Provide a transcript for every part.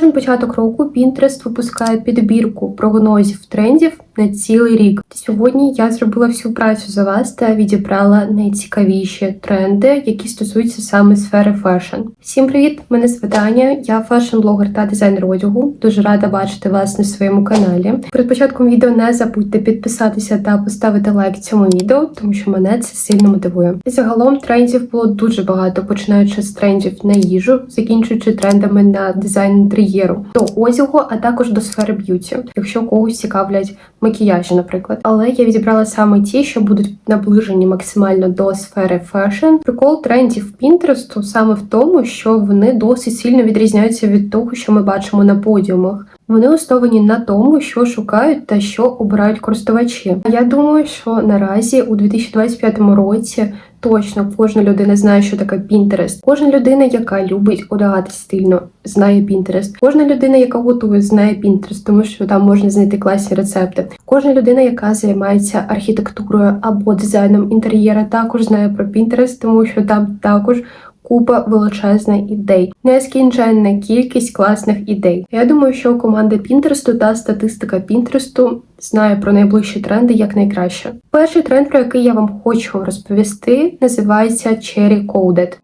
кожен початок року Pinterest випускає підбірку прогнозів трендів на цілий рік. Сьогодні я зробила всю працю за вас та відібрала найцікавіші тренди, які стосуються саме сфери фешн. Всім привіт! Мене звати Аня, я фешн-блогер та дизайнер одягу. Дуже рада бачити вас на своєму каналі. Перед початком відео не забудьте підписатися та поставити лайк цьому відео, тому що мене це сильно мотивує. Загалом трендів було дуже багато, починаючи з трендів на їжу, закінчуючи трендами на дизайн інтер'єру, до одягу, а також до сфери б'юті, якщо когось цікавлять макіяжі, наприклад. Але я відібрала саме ті, що будуть наближені максимально до сфери фешн. Прикол трендів Пінтересту саме в тому, що вони досить сильно відрізняються від того, що ми бачимо на подіумах. Вони основані на тому, що шукають та що обирають користувачі. Я думаю, що наразі у 2025 році точно кожна людина знає, що таке Pinterest. Кожна людина, яка любить одягати стильно, знає Pinterest. Кожна людина, яка готує, знає Pinterest, тому що там можна знайти класні рецепти. Кожна людина, яка займається архітектурою або дизайном інтер'єра, також знає про Pinterest, тому що там також купа величезна ідей, нескінченна кількість класних ідей. Я думаю, що команда Пінтересту та статистика Пінтересту знає про найближчі тренди як найкраще. Перший тренд, про який я вам хочу розповісти, називається Cherry Coded.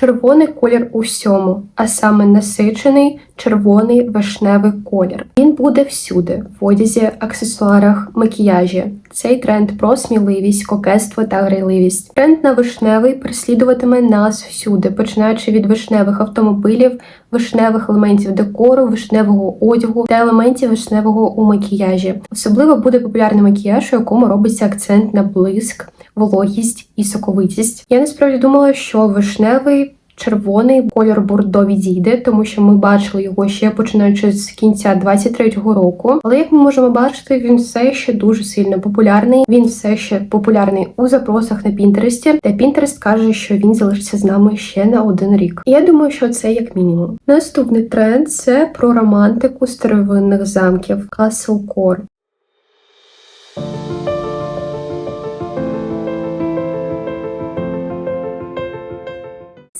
Червоний колір у всьому, а саме насичений червоний вишневий колір. Він буде всюди, в одязі, аксесуарах, макіяжі. Цей тренд про сміливість, кокетство та грайливість. Тренд на вишневий переслідуватиме нас всюди, починаючи від вишневих автомобілів, вишневих елементів декору, вишневого одягу та елементів вишневого у макіяжі. Особливо буде популярний макіяж, у якому робиться акцент на блиск вологість і соковитість. Я насправді думала, що вишневий. Червоний кольор бордо відійде, тому що ми бачили його ще починаючи з кінця 23-го року. Але як ми можемо бачити, він все ще дуже сильно популярний. Він все ще популярний у запросах на Пінтересті, та Пінтерест каже, що він залишиться з нами ще на один рік. Я думаю, що це як мінімум. Наступний тренд це про романтику старовинних замків Castle Core.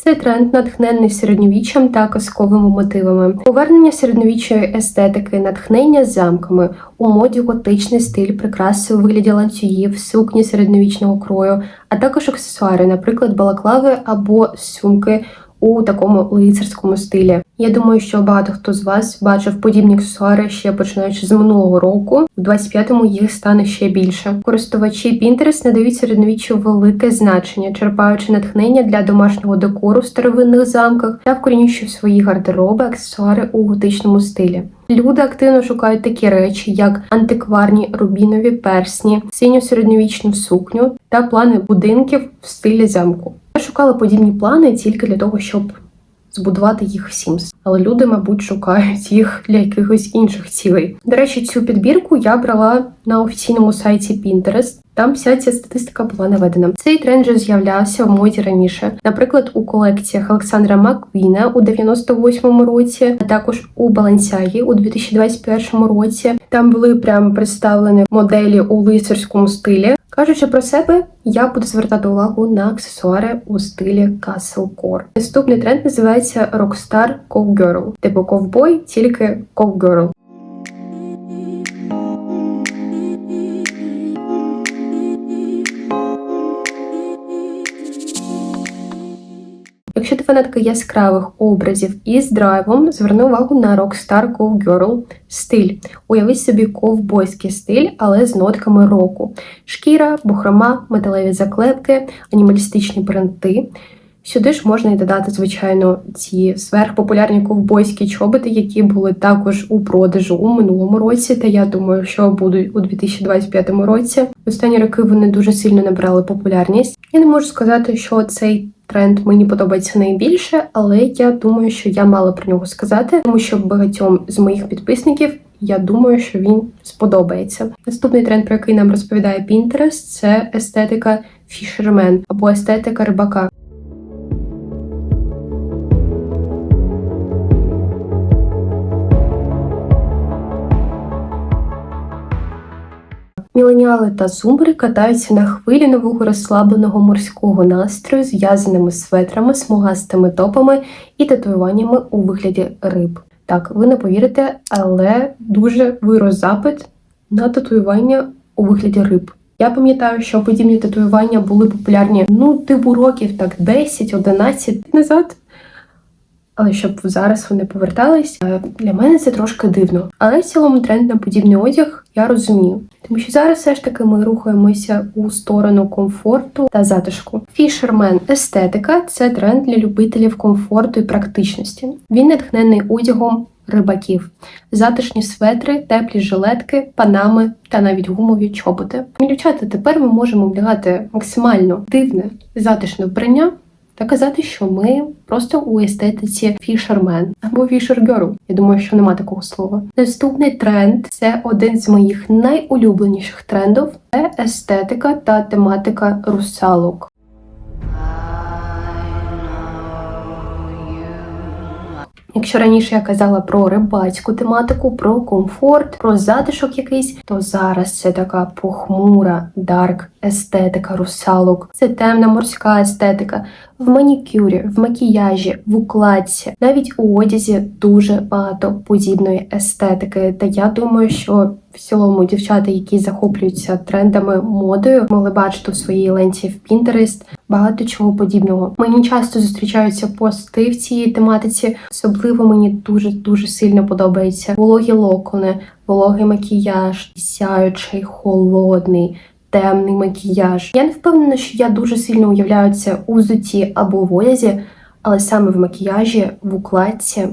Цей тренд натхнений середньовіччям та казковими мотивами, повернення середньовічної естетики, натхнення замками, у моді готичний стиль, прикраси у вигляді ланцюгів, сукні середньовічного крою, а також аксесуари, наприклад, балаклави або сумки у такому лицарському стилі. Я думаю, що багато хто з вас бачив подібні аксесуари ще починаючи з минулого року. У 25-му їх стане ще більше. Користувачі Pinterest надають середньовіччю велике значення, черпаючи натхнення для домашнього декору в старовинних замках та вкорінюючи в свої гардероби аксесуари у готичному стилі. Люди активно шукають такі речі, як антикварні рубінові персні, синю середньовічну сукню та плани будинків в стилі замку. Шукала подібні плани тільки для того, щоб збудувати їх в Sims. Але люди, мабуть, шукають їх для якихось інших цілей. До речі, цю підбірку я брала на офіційному сайті Pinterest. Там вся ця статистика була наведена. Цей тренд вже з'являвся в моді раніше, наприклад, у колекціях Олександра Маквіна у 98-му році, а також у Балансягі у 2021 році. Там були прямо представлені моделі у лицарському стилі. Кажучи про себе, я буду звертати увагу на аксесуари у стилі Castle Core. Наступний тренд називається Rockstar Cowgirl, типу ковбой, тільки Cowgirl. Якщо ти фанатка яскравих образів із драйвом, зверни увагу на Rockstar Cowgirl стиль. Уяви собі ковбойський стиль, але з нотками року. Шкіра, бухрома, металеві заклепки, анімалістичні принти. Сюди ж можна і додати, звичайно, ці сверхпопулярні ковбойські чоботи, які були також у продажу у минулому році, та я думаю, що будуть у 2025 році. В останні роки вони дуже сильно набрали популярність. Я не можу сказати, що цей тренд мені подобається найбільше, але я думаю, що я мала про нього сказати, тому що багатьом з моїх підписників. Я думаю, що він сподобається. Наступний тренд, про який нам розповідає Pinterest, це естетика фішермен або естетика рибака. Міленіали та зумери катаються на хвилі нового розслабленого морського настрою, зв'язаними светрами, смугастими топами і татуюваннями у вигляді риб. Так, ви не повірите, але дуже вирос запит на татуювання у вигляді риб. Я пам'ятаю, що подібні татуювання були популярні ну, типу років так 10-11 назад. Але щоб зараз вони повертались, е, для мене це трошки дивно. Але в цілому тренд на подібний одяг я розумію. Тому що зараз все ж таки ми рухаємося у сторону комфорту та затишку. Фішермен естетика це тренд для любителів комфорту і практичності. Він натхнений одягом рибаків, затишні светри, теплі жилетки, панами та навіть гумові чоботи. Дівчата, тепер ми можемо вдягати максимально дивне затишне вбрання. Та казати, що ми просто у естетиці фішермен або фішергерл. Я думаю, що нема такого слова. Наступний тренд це один з моїх найулюбленіших трендів це естетика та тематика русалок. Якщо раніше я казала про рибацьку тематику, про комфорт, про затишок якийсь, то зараз це така похмура, дарк естетика русалок. Це темна морська естетика в манікюрі, в макіяжі, в укладці, навіть у одязі дуже багато подібної естетики. Та я думаю, що в цілому дівчата, які захоплюються трендами модою, могли бачити у своїй ленті в Pinterest багато чого подібного. Мені часто зустрічаються пости в цій тематиці. Особливо мені дуже дуже сильно подобається вологі локони, вологий макіяж, сяючий, холодний. Темний макіяж. Я не впевнена, що я дуже сильно уявляю це у взутті або в одязі, але саме в макіяжі, в укладці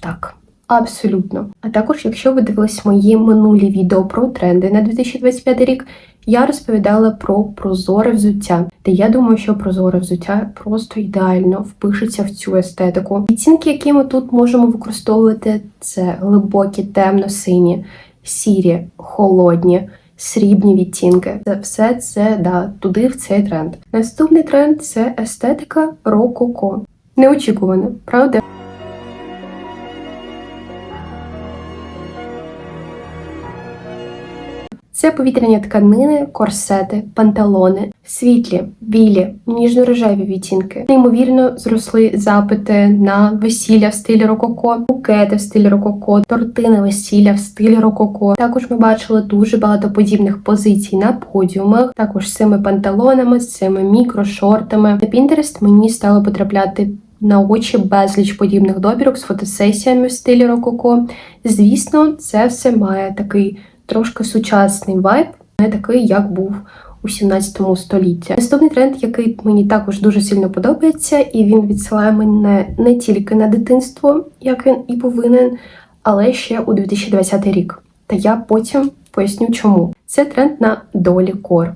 так. Абсолютно. А також, якщо ви дивились мої минулі відео про тренди на 2025 рік, я розповідала про прозоре взуття. Та я думаю, що прозоре взуття просто ідеально впишеться в цю естетику. Відцінки, які ми тут можемо використовувати, це глибокі, темно-сині, сірі, холодні. Срібні відтінки, це все це да туди в цей тренд. Наступний тренд це естетика рококо. Неочікувано, правда? Це повітряні тканини, корсети, панталони, світлі, білі, ніжно-рожеві відтінки. Неймовірно зросли запити на весілля в стилі рококо, букети в стилі рококо, торти на весілля в стилі рококо. Також ми бачили дуже багато подібних позицій на подіумах, також з цими панталонами, з цими мікрошортами. На Pinterest мені стало потрапляти. На очі безліч подібних добірок з фотосесіями в стилі рококо. Звісно, це все має такий трошки сучасний вайб, не такий, як був у 17 столітті. Наступний тренд, який мені також дуже сильно подобається, і він відсилає мене не тільки на дитинство, як він і повинен, але ще у 2020 рік. Та я потім поясню, чому це тренд на долі кор.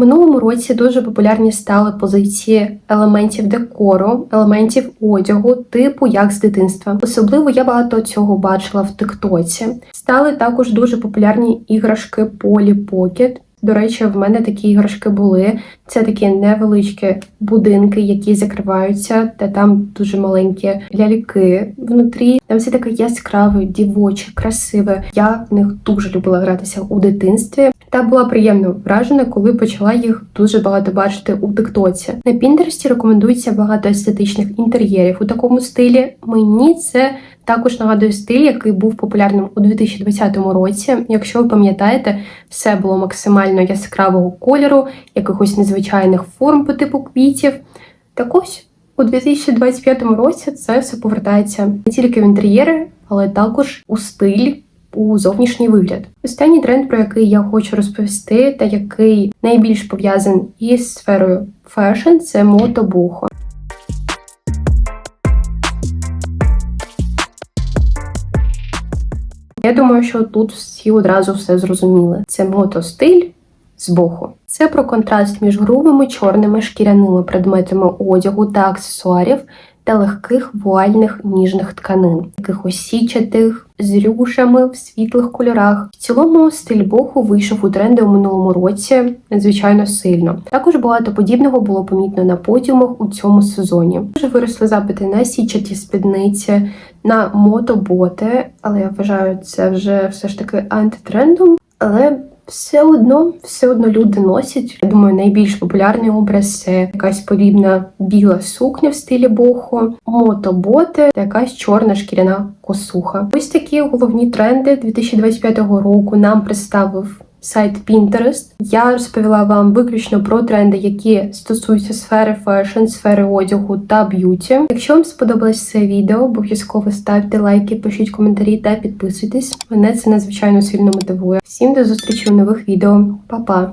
Минулому році дуже популярні стали позиції елементів декору, елементів одягу, типу як з дитинства. Особливо я багато цього бачила в Тиктоці. Стали також дуже популярні іграшки Polly Pocket. До речі, в мене такі іграшки були. Це такі невеличкі будинки, які закриваються, та там дуже маленькі ляльки внутрі. Там все таке яскраве, дівоче, красиве. Я в них дуже любила гратися у дитинстві. Та була приємно вражена, коли почала їх дуже багато бачити у Тиктоці. На Пінтерсті рекомендується багато естетичних інтер'єрів у такому стилі. Мені це також нагадує стиль, який був популярним у 2020 році. Якщо ви пам'ятаєте, все було максимально яскравого кольору, якихось незвичайних форм по типу квітів. Так ось у 2025 році це все повертається не тільки в інтер'єри, але також у стиль. У зовнішній вигляд. Останній тренд, про який я хочу розповісти, та який найбільш пов'язаний із сферою фешн, це мотобухо. Я думаю, що тут всі одразу все зрозуміли. Це мотостиль з боху. Це про контраст між грубими чорними шкіряними предметами одягу та аксесуарів та легких вуальних ніжних тканин, таких січатих, з рюшами в світлих кольорах. В цілому стиль боху вийшов у тренди у минулому році надзвичайно сильно. Також багато подібного було помітно на подіумах у цьому сезоні. Вже виросли запити на січаті спідниці, на мотоботи, але я вважаю це вже все ж таки антитрендом. Але все одно, все одно люди носять. Я думаю, найбільш популярний образ це якась подібна біла сукня в стилі боху, мотоботи та якась чорна шкіряна косуха. Ось такі головні тренди 2025 року нам представив. Сайт Pinterest. Я розповіла вам виключно про тренди, які стосуються сфери фешн, сфери одягу та б'юті. Якщо вам сподобалось це відео, обов'язково ставте лайки, пишіть коментарі та підписуйтесь. Мене це надзвичайно сильно мотивує. Всім до зустрічі у нових відео. Па-па!